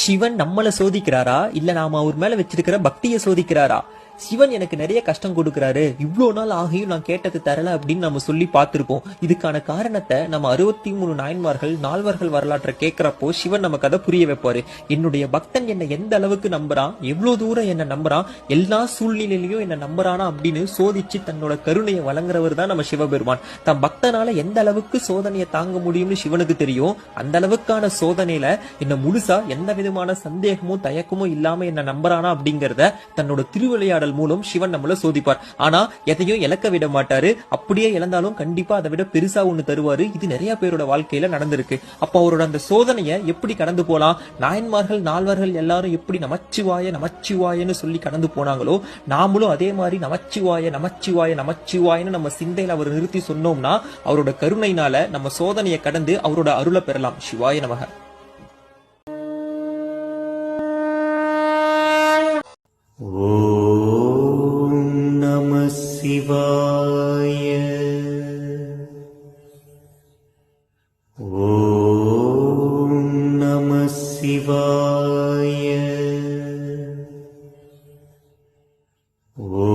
சிவன் நம்மளை சோதிக்கிறாரா? இல்ல நாம அவர் மேல வச்சிருக்கிற பக்தியை சோதிக்கிறாரா? சிவன் எனக்கு நிறைய கஷ்டம் கொடுக்கறாரு. இவ்வளோ நாள் ஆகியும் நான் கேட்டது தரல அப்படின்னு நம்ம சொல்லி பார்த்துருப்போம் இதுக்கான காரணத்தை நம்ம அறுபத்தி மூணு நாயன்மார்கள் நால்வர்கள் வரலாற்றை கேட்கிறப்போ சிவன் நமக்கு அதை புரிய வைப்பாரு. என்னுடைய பக்தன் என்னை எந்த அளவுக்கு நம்புறான்? எவ்வளவு தூரம் என்ன நம்புறான்? எல்லா சூழ்நிலையிலையும் என்ன நம்புறானா அப்படின்னு சோதிச்சு தன்னோட கருணையை வழங்குறவர் தான் நம்ம சிவபெருமான். தன் பக்தனால எந்த அளவுக்கு சோதனையை தாங்க முடியும்னு சிவனுக்கு தெரியும்? அந்த அளவுக்கான சோதனையில என்ன முழுசா எந்த விதமான சந்தேகமும் தயக்கமும் இல்லாம என்ன நம்புறானா அப்படிங்கறத தன்னோட திருவிளையாடல் மூலம் சிவன் நம்மள சோதிப்பார். ஆனா எதையும் இழக்க விட மாட்டாரு. அப்படியே இழந்தாலும் கண்டிப்பா அதை விட பெருசா ஒண்ணு தருவாரு. இது நிறைய பேரோட வாழ்க்கையில நடந்திருக்கு. அப்ப அவரோட அந்த சோதனையை எப்படி கடந்து போலாம்? நாயன்மார்கள் நால்வர்கள் எல்லாரும் எப்படி நமச்சிவாய நமச்சிவாயன்னு சொல்லி கடந்து போனாங்களோ நாமளும் அதே மாதிரி நமச்சிவாய நமச்சிவாய நமச்சிவாயன்னு நம்ம சிந்தையில அவர் நிறுத்தி சொன்னோம்னா அவரோட கருணையினால நம்ம சோதனையை கடந்து அவரோட அருளை பெறலாம். சிவாய நமக. शिवाय ॐ नमः शिवाय ॐ